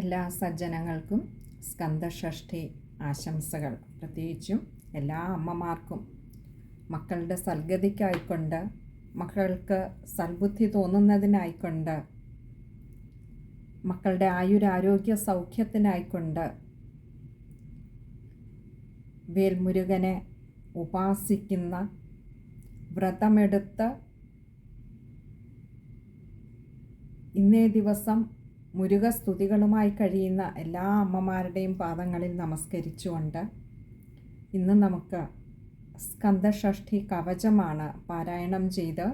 എല്ലാ സജ്ജനങ്ങൾക്കും സ്കന്ദഷഷ്ഠി ആശംസകൾ. പ്രത്യേകിച്ചും എല്ലാ അമ്മമാർക്കും. മക്കളുടെ സൽഗതിക്കായിക്കൊണ്ട് മക്കൾക്ക് സൽബുദ്ധി തോന്നുന്നതിനായിക്കൊണ്ട് മക്കളുടെ ആയുരാരോഗ്യ സൗഖ്യത്തിനായിക്കൊണ്ട് വേൽമുരുകനെ ഉപാസിക്കുന്ന വ്രതമെടുത്ത് ഇന്നേ ദിവസം മുരുകസ്തുതികളുമായി കഴിയുന്ന എല്ലാ അമ്മമാരുടെയും പാദങ്ങളിൽ നമസ്കരിച്ചുകൊണ്ട് ഇന്ന് നമുക്ക് സ്കന്ദഷഷ്ഠി കവചമാണ് പാരായണം ചെയ്ത്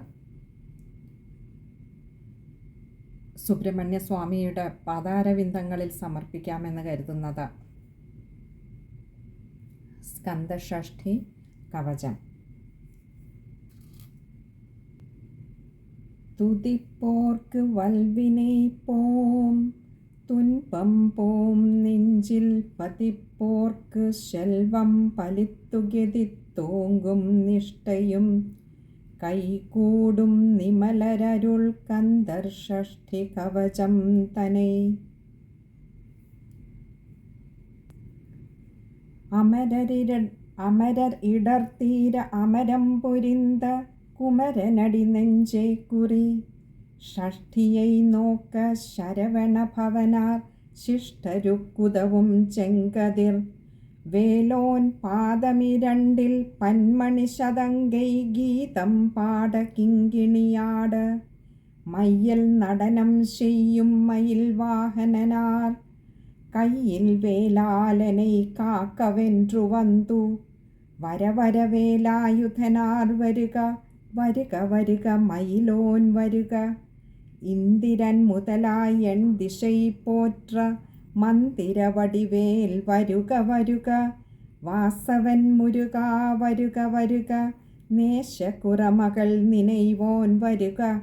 സുബ്രഹ്മണ്യ സ്വാമിയുടെ പാതാരവിന്ദങ്ങളിൽ സമർപ്പിക്കാമെന്ന് കരുതുന്നത് സ്കന്ദഷഷ്ഠി കവചം. തുതിപ്പോർക്ക് வல்வினை போம் துன்பம் போம் நெஞ்சில் பதிப்போர்க்கு செல்வம் பலித்துகெதி തോങ്കും നിഷ്ഠയും കൈകൂടും നിമലരരുൾ കന്ദർഷഷ്ഠി കവചം തനെ അമരരിര അമരർ ഇടർത്തീര അമരം പൊരിന്ത കുമരനടി നെഞ്ചേ കുറി ഷഷ്ഠിയൈ നോക്ക ശരവണഭവനാർ. ശിഷ്ടരുക്കുതവും ചെങ്കതിർ. വേലോൻ പാദമിരണ്ടിൽ പന്മണി ശതങ്കൈ ഗീതം പാട കിങ്കിണിയാട്. മയ്യൽ നടനം ചെയ്യും മയിൽ വാഹനനാർ. കയ്യിൽ വേലാലനെ കാക്കവെൻറു വന്നു വരവരവേലായുധനാർ വരുക. വരുക വരുക മയിലോൻ വരുക. ഇന്ദിരൻ മുതലായൺ ദിശയി പോറ്റ മന്ദിരവടിവേൽ വരുക വരുക. വാസവൻ മുരുക വരുക വരുക. നേശക്കുറമകൾ നിനൈവോൻ വരുക.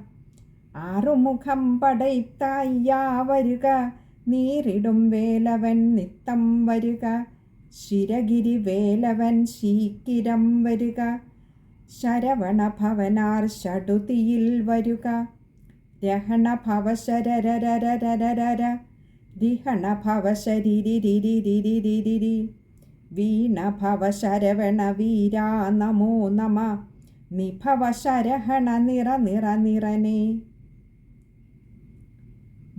ആറുമുഖം പടയത്തായ്യാ വരുക. നീറിടും വേലവൻ നിത്തം വരുക. ശിരഗിരി വേലവൻ ശീക്കിരം വരുക. ശരവണഭവനാർ ഷടുതിയിൽ വരുക. രഹണഭവശരരരരരരര. ദിഹണഭവശരിരിരിരിരിരിരി വീണഭവശരവണ വീരാ നമോ നമ. നിഭവശരഹണ നിറ നിറ നിറനെ.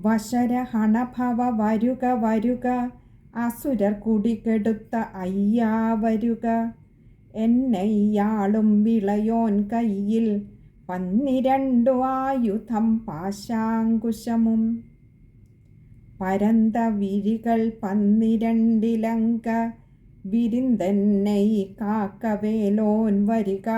വശരഹണഭവ വരുക വരുക. അസുരർ കുടികെടുത്ത അയ്യാ വരുക. എന്നയ്യാളും വിളയോൻ കയ്യിൽ പന്നിരണ്ടു ആയുധം പാശാങ്കുശമും. പരന്ത വിരികൾ പന്നിരണ്ടിലങ്ക വിരിന്തന്നൈ കാക്കവേലോൻ വരിക.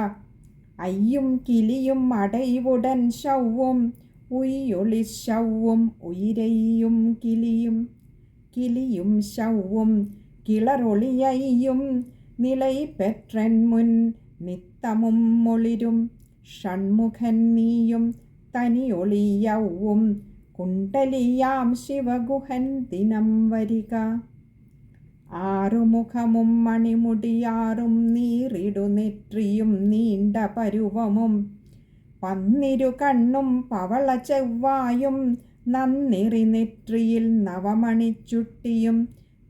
അയ്യും കിലിയും അടയുടൻ ശൗവും ഉയ്യൊളി ശൗവും ഉയിരയും കിലിയും. കിലിയും ശൗവും കിളറൊളിയയ്യും നിലയി പെട്രൻ മുൻ നിത്തമും മൊളിരും ഷൺമുഖൻ നീയും തനിയൊളിയവും കുണ്ടലിയാം ശിവഗുഹൻ ദിനം വരിക. ആറുമുഖമും മണിമുടിയാറും നീറിടു നെറ്റിയും നീണ്ട പരുവമും പന്നിരു കണ്ണും പവള ചെവ്വായും നന്നിറി നെറ്റിയിൽ നവമണിച്ചുട്ടിയും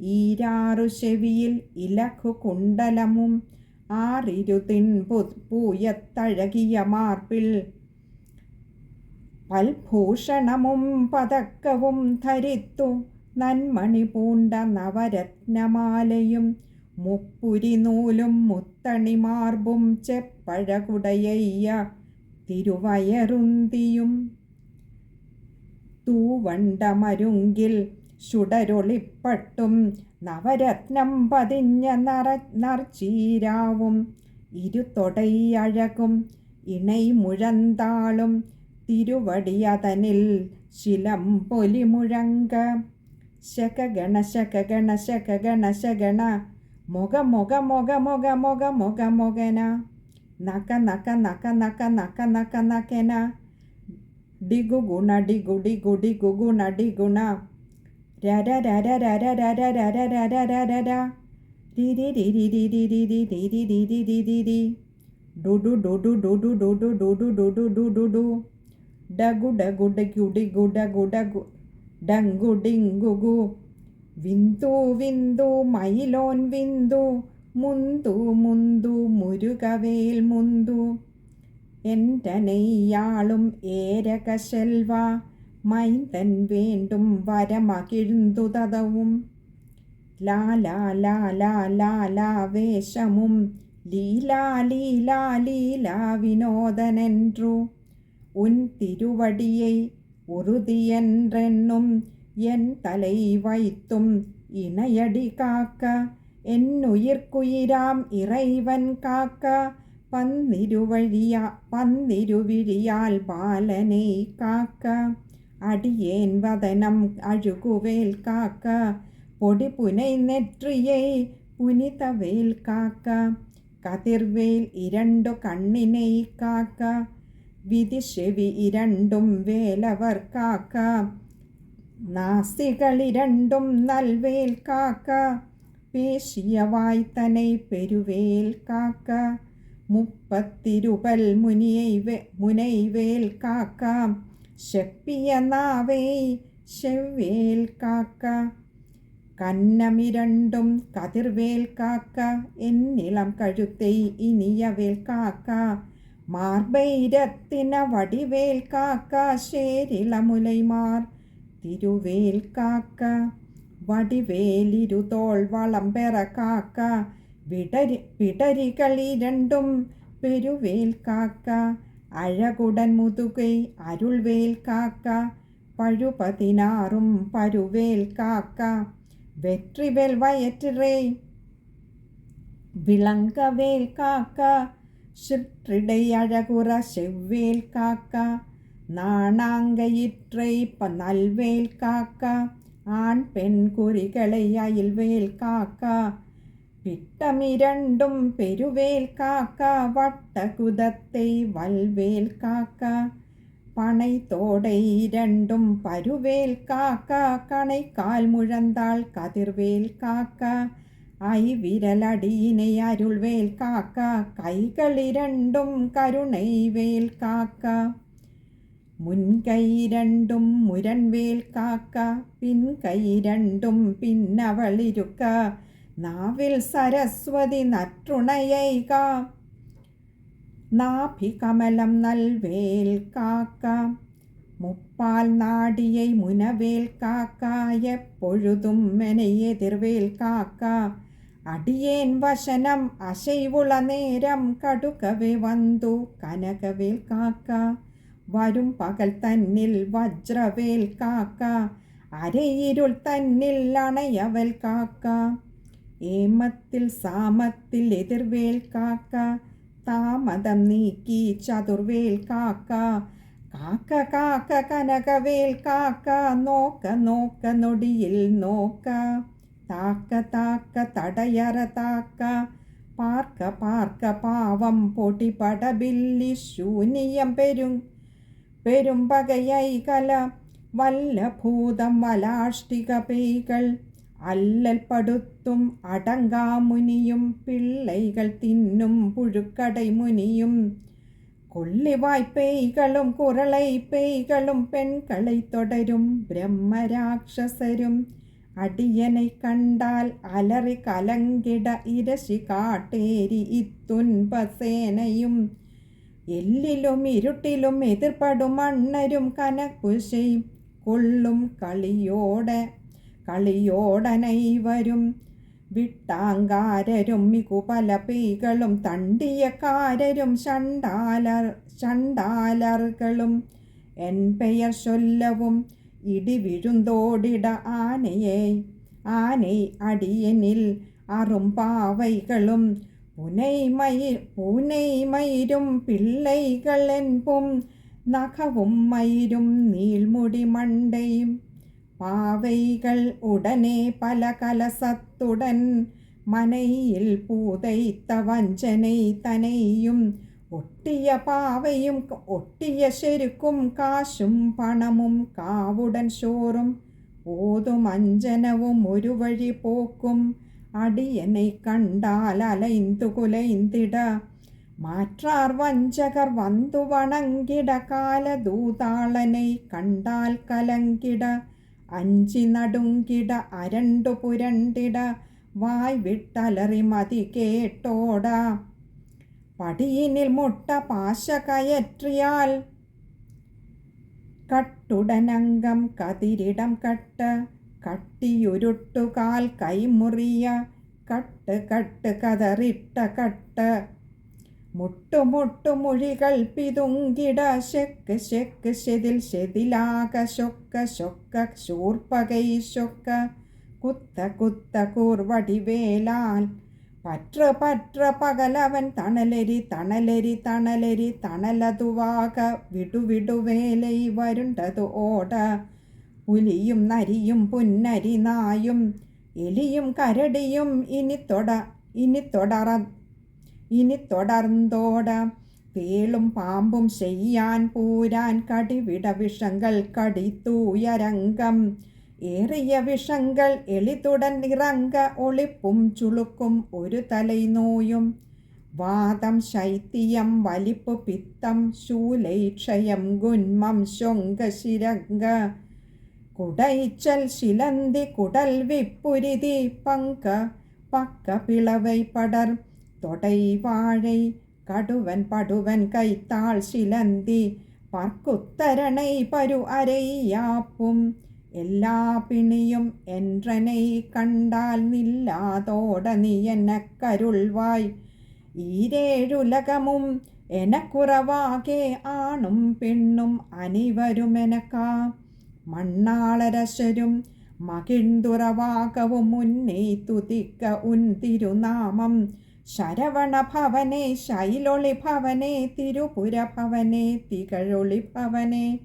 ഈരാറു ചെവിയിൽ ഇലഖു കുണ്ടലമും ആറിരുതിൻ പൂയത്തഴകിയ മാർപ്പിൽ. പൽഭൂഷണമും പതക്കവും ധരിത്തു നന്മണി പൂണ്ട നവരത്നമാലയും മുപ്പുരി നൂലും മുത്തണിമാർബും ചെപ്പഴകുടയ്യ തിരുവയറുന്തിയും തൂവണ്ടമരുങ്കിൽ ചുടരൊളിപ്പട്ടും നവരത്നം പതിഞ്ഞ നറ നർച്ചീരാവും. ഇരുതൊടയഴകും ഇണൈ മുഴന്താളും തിരുവടിയതനിൽ ശിലം പൊലിമുഴങ്ക ശകഗണ ശകഗണ ശകഗണ ശകണ. മുഖ മുഖ മുഖ മുഖ മുഖ മുഖ മുഖന നക നക നക നക നക നക നകന ഡിഗു ഗുണ ഡിഗു ഡിഗു ഡിഗു ഗുണ ഡിഗുണ. രര രര രര രര രര രര രര ര രി രി രി രി രി രി രി രി രി രി രി രി രി രി രി ഡു ഡു ഡു ഡു ഡു ഡു ഡു ഡു ഡു ഡു ഡു ഡു ഡു ഡു ഡു ഡഗു ഡഗു ഡഗു ഡിഗു ഡഗു ഡഗു ഡങ്കുഡിങ്കുകു വിന്തു വിന്തു മയിലോൻ വിന്തു മുന്തു മുന്തു മുരുകവേൽ മുന്തു എന്റനെയ്യാളും ഏരക மைந்தன் வேண்டும் വരമകിഴ്ന്തുതവും ലാലാലാലാലാവേശമും ലീലാലീലാലീലാവിനോദനെൻറു ഉൻ തിരുവടിയെ ഉറുതിയെൻറെന്നും എൻ തലൈ വൈത്തും ഇണയടി കാക്ക എന്നുയിർക്കുയിരാം ഇറൈവൻ കാക്ക പന്നിരുവഴിയ പന്നിരുവിഴിയാൽ ബാലനെ കാക്ക അടിയേൻ വതനം അഴുകുവേൽ കാക്ക. പൊടി പുനൈ നെറ്റിയേ പുനിതവേൽ കാക്ക. കതിർവേൽ ഇരണ്ടു കണ്ണിനൈ കാക്ക. വിധിഷെവി ഇരണ്ടും വേലവർ കാക്ക. നാസികളിരണ്ടും നൽവേൽ കാക്ക. പേശിയ വായ്ത്തനൈ പെരുവേൽ കാക്ക. മുപ്പത്തിരുപൽ മുനിയൈ മുനൈവേൽ കാക്ക. ശക്തിയ നാവേ ചെവ്വേൽ കാക്ക. കന്നമിരണ്ടും കതിർവേൽ കാക്ക. എന്നിളം കഴുത്തൈ ഇനിയവേൽ കാക്ക. മാർബൈരത്തിന വടിവേൽ കാക്ക. ശേരിളമുലൈമാർ തിരുവേൽ കാക്ക. വടിവേലിരുതോൾ വളംപെറ കാക്ക. വിടരി വിടരികളിരണ്ടും പെരുവേൽ കാക്ക. அழகுடன் முதுகை அருள்வேல் காக்கா பழுபதினாறும் பருவேல் காக்கா வெற்றிவேல் வயற்றிரே விளங்கவேல் காக்கா சிற்றிடை அழகுற செவ்வேல் காக்கா நாணாங்கயிற்றை நல்வேல் காக்கா ஆண் பெண் குறிகளை அயில்வேல் காக்கா പിട്ടമിരണ്ടും പെരുവേൽ കാക്ക വട്ടകുതത്തെ വൽവേൽ കാക്ക. പണൈത്തോടൈ രണ്ടും പരുവേൽ കാക്ക കണൈ കാൽ മുഴന്താൾ കതിർവേൽ കാക്ക. ഐ വിരലടിയിനെ അരുൾവേൽ കാക്ക കൈകളിരണ്ടും കരുണൈവേൽ കാക്ക. മുൻകൈ രണ്ടും മുരൺവേൽ കാക്ക പിൻകൈ രണ്ടും പിന്നവളിരുക്ക നാവിൽ സരസ്വതി നറ്റുണയൈക. നാഭികമലം നൽവേൽ കാക്ക. മുപ്പാൽ നാടിയൈ മുനവേൽ കാക്ക. എപ്പൊഴുതും മെനയെ കാക്ക. അടിയേൻ വശനം അശൈവുള നേരം കടുകവേ വന്തു കനകവേൽ കാക്ക. വരും പകൽ തന്നിൽ വജ്രവേൽ കാക്ക. അരയിരുൾ തന്നിൽ അണയവൽ കാക്ക. ഏമത്തിൽ സാമത്തിൽ എതിർവേൽ കാക്ക താമതം നീക്കി ചതുർവേൽ കാക്ക. കാക്ക കാക്ക കനകവേൽ കാക്ക നോക്ക നോക്ക നൊടിയിൽ നോക്ക. താക്ക താക്ക തടയറ താക്ക. പാർക്ക പാർക്ക പാവം പൊടി പടബില്ലി ശൂന്യം പെരും പെരുമ്പകയൈ കല. വല്ല ഭൂതം വലാഷ്ടിക പെയ്കൾ അല്ലൽപ്പെടുത്തും അടങ്കാമുനിയും പിള്ളൈകൾ തിന്നും പുഴുക്കടൈമുനിയും കൊള്ളിവായ്പേയ്കളും കുരളൈ പേയ്കളും പെൺകളൈ തുടരും ബ്രഹ്മരാക്ഷസരും അടിയനെ കണ്ടാൽ അലറി കലങ്കിട ഇരശി കാട്ടേരി ഇത്തുൻപസേനയും എല്ലിലും ഇരുട്ടിലും എതിർപ്പെടും മണ്ണരും കനക്കുശയും കൊള്ളും കളിയോടെ കളിയോടനൈ വരും. വിട്ടാങ്കാരരും മികുപലപീകളും തണ്ടിയക്കാരരും ഷണ്ടാലർ ഷണ്ടാലറുകളും എൻ പെയർ ചൊല്ലവും ഇടി വിഴുന്തോടിട ആനയെ. ആനൈ അടിയനിൽ അറും പാവകളും. പുനൈമയി പൂനൈമയിരും പിള്ളൈകളെൻപും നഖവും മയിരും നീൽമുടി മണ്ടയും. പാവൈകൾ ഉടനെ പല കലസത്തുടൻ മനയിൽ പൂതൈത്ത വഞ്ചനൈ തനയും. ഒട്ടിയ പാവയും ഒട്ടിയ ശരിക്കും കാശും പണമും കാവുടൻ ചോറും. ഓതും അഞ്ജനവും ഒരു വഴി പോക്കും. അടിയനെ കണ്ടാൽ അലൈന്തു കുലൈന്തിട. മാറ്റാർ വഞ്ചകർ വന്തു വണങ്കിട കാലദൂതാളനെ കണ്ടാൽ കലങ്കിട. അഞ്ചി നടുങ്കിട അരണ്ടു പുരണ്ടിട വായ് വിട്ടലറി മതി കേട്ടോട. പടിയിനിൽ മുട്ട പാശ കയറ്റിയാൽ കട്ടുടനംഗം കതിരിടം കട്ട് കട്ടിയുരുട്ടുകാൽ കൈമുറിയ കട്ട് കട്ട് കതറിട്ട കട്ട്. മുട്ടുമുട്ടുമൊഴികൾ പിതുങ്കിട ശെക്ക് ശെക്ക് ശെതിൽ ശെതിലാക ശൊക്ക ശൊക്ക ശൂർപ്പകൈ ശൊക്ക കുത്ത കുത്ത കൂർവടിവേലാൽ. പറ്റ പറ്റ പകലവൻ തണലരി തണലരി തണലരി തണലതുവാക വിടുവിടുവേലൈ വരുണ്ടതു ഓട. പുലിയും നരിയും പുന്നരി നായും എലിയും കരടിയും ഇനി തൊട ഇനി തുടറ ഇനി തുടർന്തോട തേളും പാമ്പും ചെയ്യാൻ പൂരാൻ കടിവിട വിഷങ്ങൾ കടിത്തൂയരംഗം ഏറിയ വിഷങ്ങൾ എളിതുടൻ ഇറങ്ക ഒളിപ്പും ചുളുക്കും ഒരു തലൈനോയും വാദം ശൈത്യം വലിപ്പ് പിത്തം ശൂലൈക്ഷയം ഗുന്മം ശൊങ്കശിരംഗ കുടൈച്ചൽ ശിലന്തി കുടൽ വിപ്പുരിതി പങ്ക പക്ക പിളവൈ പടർ തൊടൈ വാഴൈ കടുവൻ പടുവൻ കൈത്താൾ ശിലന്തി പർക്കുത്തരണൈ പരു അരയ്യാപ്പും. എല്ലാ പിണിയും എൻറനൈ കണ്ടാൽ നില്ലാതോട നീ എന്നെ കരുൾവായ്. ഈരേഴുലകമും എനക്കുറവാകെ ആണും പെണ്ണും അനിവരുമെനക്കാ മണ്ണാളരശരും മകിഴ്തുറവാകവും ഉന്നേ തുതിക്ക ഉൻ തിരുനാമം. ശരവണഭവനെ ഭവനെ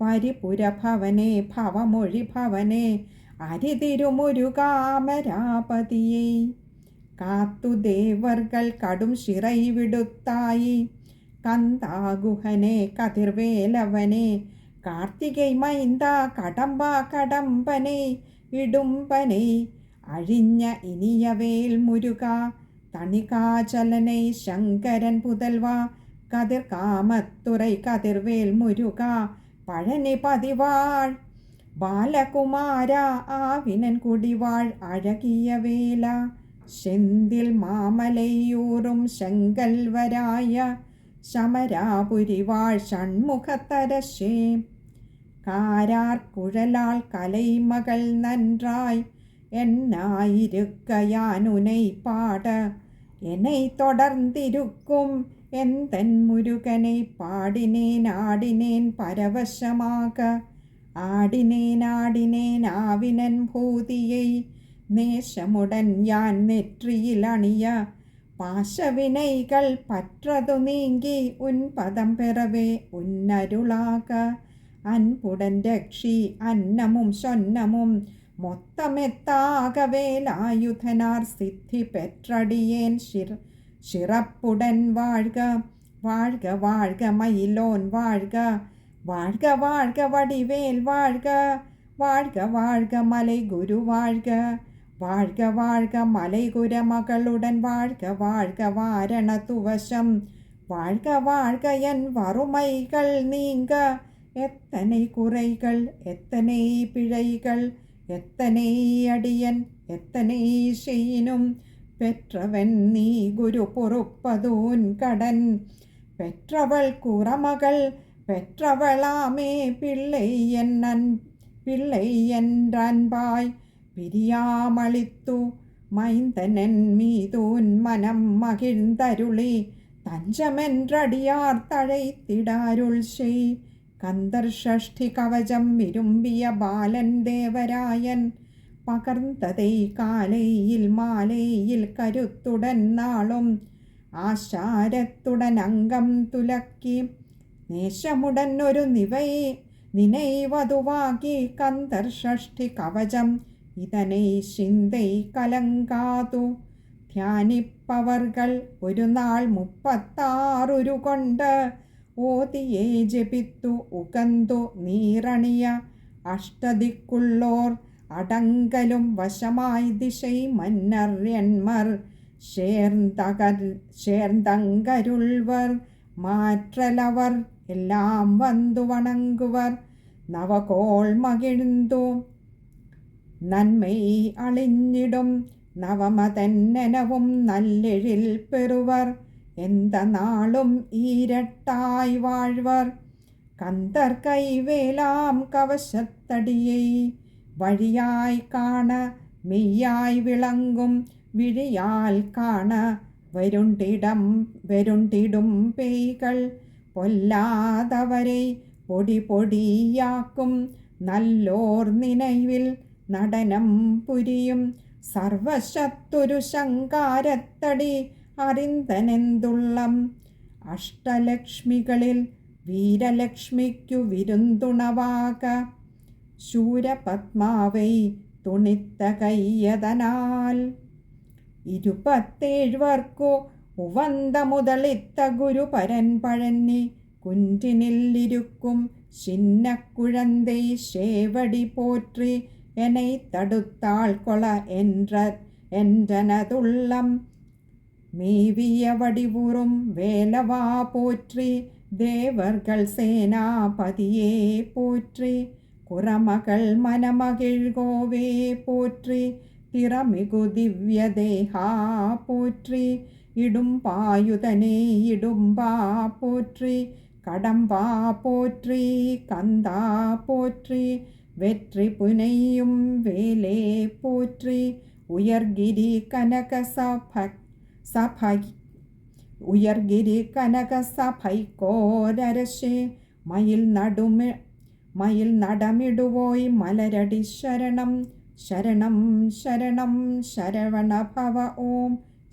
പരിപുര ഭവനെ ഭവമൊഴി ഭവനെ അരിതിരുമുരുകാമരാപതിയെ. കാത്തുദേവർകൾ കടും ശിറൈ വിടുത്തായി. കന്താഗുഹനെ കതിർവേലവനെ കാർത്തികൈ മൈന്ത കടമ്പ കടമ്പനെ ഇടുമ്പനെ അഴിഞ്ഞ ഇനിയവേൽ മുരുക தணிகாச்சலனை சங்கரன் புதல்வா கதிர் காமத்துறை கதிர்வேல் முருகா பழனி பதிவாள் பாலகுமாரா ஆவினன் குடிவாள் அழகிய வேலா செந்தில் மாமலையூரும் செங்கல்வராய சமராபுரிவாள் சண்முகத்தரசே காரார் குழலால் கலைமகள் நன்றாய் എന്നായിരിക്കയാനുനൈ പാട എന്നെ തുടർന്നിരിക്കും. എന്തൻ മുരുകനെ പാടിനേൻ ആടിനേൻ പരവശമാക. ആടിനേൻ ആടിനേൻ ആവിനൻ ഭൂതിയെ. നേശമുടൻ ഞാൻ നെറ്റിയിൽ അണിയ. പാശവിനൈകൾ പറ്റതു നീങ്കി ഉൻപദം പിറവേ ഉന്നരുളാക. അൻപുടൻ രക്ഷി അന്നമും സ്വന്നമും மொத்தமெத்தாகவேலாயுதனார் சித்தி பெற்றடியேன் சிற சிறப்புடன் வாழ்க வாழ்க வாழ்க மயிலோன் வாழ்க வாழ்க வாழ்க வடிவேல் வாழ்க வாழ்க வாழ்க மலை குரு வாழ்க வாழ்க வாழ்க மலை குர மகளுடன் வாழ்க வாழ்க வாரண துவசம் வாழ்க வாழ்க என் வறுமைகள் நீங்க எத்தனை குறைகள் எத்தனை பிழைகள் എത്തനേ അടിയൻ എത്തനേ ശീനും പെറ്റവൻ നീ ഗുരു പൊറുപ്പതൂൻ കടൻ പെറ്റവൾ കുറമകൾ പെറ്റവളാമേ പിള്ളൈ എന്നൻ പിള്ളൈ என்றாய் பிரியாமளித்து மைந்தனன் மீதூன் மனம் மகிழ்ந்தருளி தஞ்சமென்றடியார் தழைத்திடாருள் செய் കന്തർഷഷ്ഠി കവചം വിരുമ്പിയ ബാലൻ ദേവരായൻ പകർന്തതൈ കാലയിൽ മാലയിൽ കരുത്തുടൻ നാളും ആശാരത്തുടൻ അംഗം തുലക്കി. നേശമുടൻ ഒരു നിവൈ നിനൈവതുവാകി. കന്തർഷഷ്ഠി കവചം ഇതനൈ ശിന്തൈ കലങ്കാതു. ധ്യാനിപ്പവർകൾ ഒരു നാൾ മുപ്പത്താറുരു കൊണ്ട് ഓതിയെ ജപിത്തു ഉകന്തു നീറണിയ. അഷ്ടദിക്കുള്ളോർ അടങ്കലും വശമായി ദിശൈ മന്നർയന്മർ ചേർന്തകർ ചേർന്തങ്കരുൾവർ മാറ്റലവർ എല്ലാം വന്നു വണങ്ങുവർ. നവകോൾ മകിഴ്ന്നു നന്മൈ അളിഞ്ഞിടും. നവമതന്നനവും നല്ലെഴിൽ പെറുവർ. எந்த நாளும் ஈரட்டாய் வாழ்வர் கந்தர் கைவேலாம் கவசத்தடியை வழியாய் காண மெய்யாய் விளங்கும் விழியால் காண വരുണ്ടിടം വരുണ്ടിടും പെയ്കൾ പൊല്ലാതവരെ പൊടി പൊടിയാക്കും. നല്ലോർ നിനവിൽ നടനം പുരിയും. സർവശത്തൊരു ശങ്കാരത്തടി അറിന്തനെന്തുള്ളം അഷ്ടലക്ഷ്മികളിൽ വീരലക്ഷ്മിക്കു വിരുന്തുണവാക. ശൂരപത്മാവൈ തുണിത്ത കയ്യതനാൽ. ഇരുപത്തേഴുവർക്കു ഉവന്ത മുതളിത്ത ഗുരു പരൻ പഴന്നി കുഞ്ചിനില്ലിരിക്കും ചിന്നക്കുഴന്തൈ ശേവടി പോற்றி എന്നെ തടുത്താൾ കൊള എன்ற என்றனதுள்ளம் மேவிய வடிவுறும் வேலவா போற்றி தேவர்கள் சேனாபதியே போற்றி குரமகள் மனமகிழ்கோவே போற்றி திறமிகு திவ்ய தேகா போற்றி இடும்பாயுதனே இடும்பா போற்றி கடம்பா போற்றி கந்தா போற்றி வெற்றி புனையும் வேலே போற்றி உயர்கிரி கனக சபை സഭയ് ഉയർഗിരി കനക സഭൈക്കോരശേ മയിൽ നടുമി മയിൽ നടമിടുവോയി മലരടി ശരണം ശരണം ശരണം ശരവണ ഭവ ഓം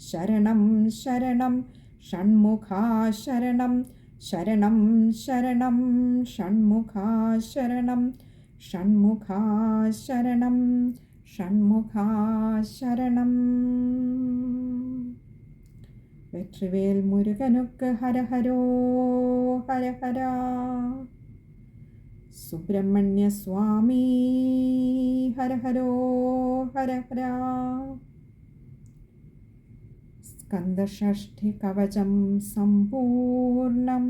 ശരണം ശരണം ഷൺമുഖാ ശരണം ശരണം ശരണം ഷൺമുഖാ ശരണം ഷൺമുഖാ ശരണം ഷൺമുഖാ ശരണം. വെற்றிവേൽ മുരുകനൊക്കെ ഹരഹരോ ഹരഹര. സുബ്രഹ്മണ്യ സ്വാമി ഹരഹരോ ഹരഹര. സ്കന്ദഷ്ഠി കവചം സമ്പൂർണം.